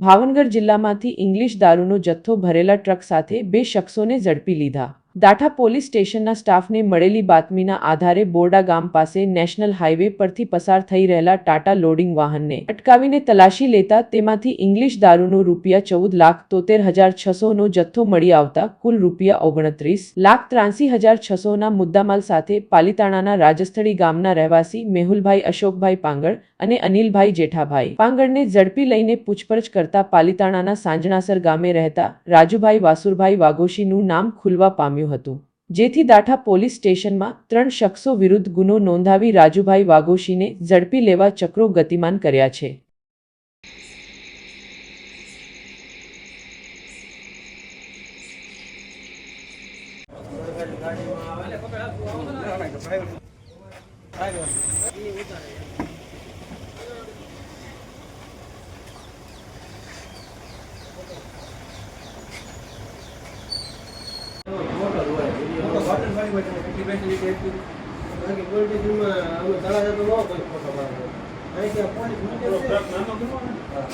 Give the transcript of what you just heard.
ભાવનગર જિલ્લામાંથી ઇંગ્લિશ દારૂનો જથ્થો ભરેલા ટ્રક સાથે બે શખ્સોને ઝડપી લીધા. દાઠા પોલીસ સ્ટેશનના સ્ટાફને મળેલી બાતમીના આધારે બોરડા ગામ પાસે નેશનલ હાઈવે પરથી પસાર થઈ રહેલા ટાટા લોડિંગ વાહનને અટકાવીને તલાશી લેતા તેમાંથી ઇંગ્લિશ દારૂનો રૂપિયા ચૌદ લાખ તોતેર હજાર છસોનો જથ્થો મળી આવતા કુલ રૂપિયા ઓગણત્રીસ લાખ ત્રાસી હજાર છસોના મુદ્દામાલ સાથે પાલીતાણાના રાજસ્થળી ગામના રહેવાસી મેહુલભાઈ અશોકભાઈ પાંગળ અને અનિલભાઈ જેઠાભાઈ પાંગળને ઝડપી લઈને પૂછપરછ કરતા પાલીતાણાના સાંજણાસર ગામે રહેતા રાજુભાઈ વાસુરભાઈ વાઘોશીનું નામ ખુલવા પામ્યું હતું. જેથી દાઠા પોલીસ સ્ટેશનમાં ત્રણ શખ્સો વિરુદ્ધ ગુનો નોંધાવી રાજુભાઈ વાઘોશીને ઝડપી લેવા ચક્રો ગતિમાન કર્યા છે. તળાજા તો ન કોઈ ફોટો પાડે અહીં ત્યાં પોલીસ મૂકે છે. હા.